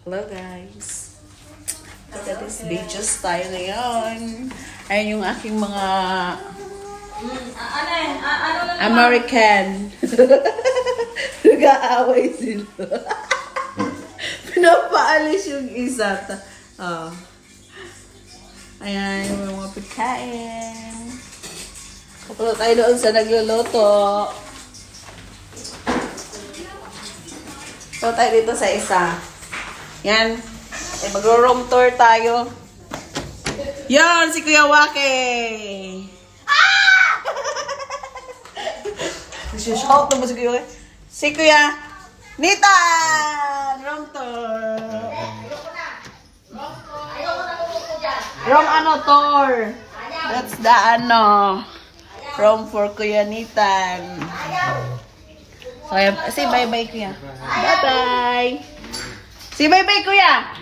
Hello guys. Look at this beaches tayo ngayon. Ayun yung aking mga ano yan? A- ano na? American. Nag-aaway sila. Pinapaalis yung isa. Ta- oh. Ayan, yung mga pagkain. Kapulo tayo doon sa nagluluto. So tayo dito sa isa. Yan. Eh, magro-room tour tayo. Yan, si Kuya Wake. Shout naman si Kuya. Si Kuya Nitan! Wrong tour. Wrong ano tour. That's the ano. From for Kuya Nitan. So, say bye-bye Kuya. Bye-bye. Say bye-bye Kuya.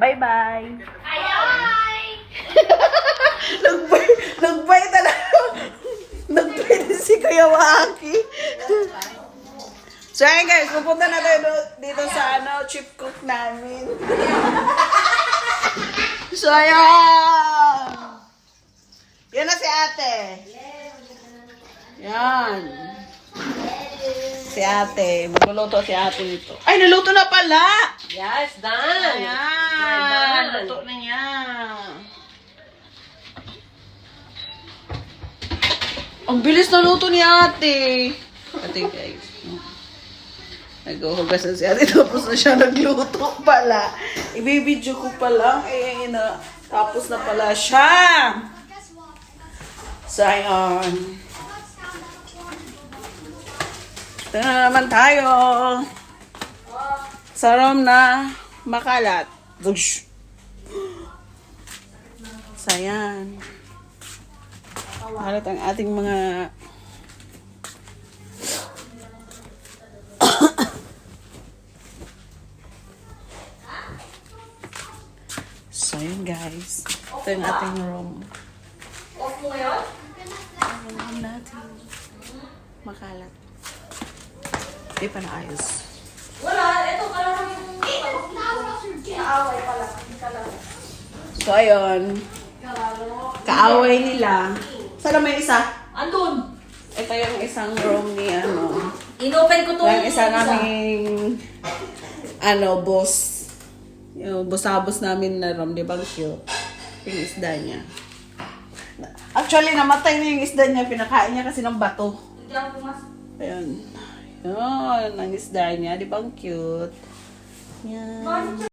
Bye-bye. Nagbay, nagbay talaga. Nagbay din si Kuya Waki. So ayun guys, pupunta na tayo dito sa ano, chip cook namin. so ayun. Yan na si ate. Yan. Si ate. Magluluto si ate nito. Ay, naluto na pala! Yes, done. Ayan. Luto na niya. Ang bilis na luto ni ate. Ate guys. Naghuhugas na si ate tapos na siya nagluto pala. Ibibidyo ko pa lang. Eh, na, tapos na pala siya. So, ayun. Ito na naman tayo. Sa room na makalat. Dush. So, ayan. Makalat ang ating mga So, yun guys. Ito yung ating room. Off mo? Ang room natin. Makalat. Di pa naayos. Wala. Ito, kalaro yung... Kaaway pala. So, ayun. Kaaway nila. Sana may isa. Andun. Ito yung isang room ni ano. Inopen ko to. Yung isa naming ano, boss. Yung busabos namin na room, di ba cute? Yung isda niya. Actually, namatay na yung isda niya. Pinakain niya kasi ng bato. Hindi ako pumas. Ayun. Yun, ang isda niya. Di ba ang cute? Yan.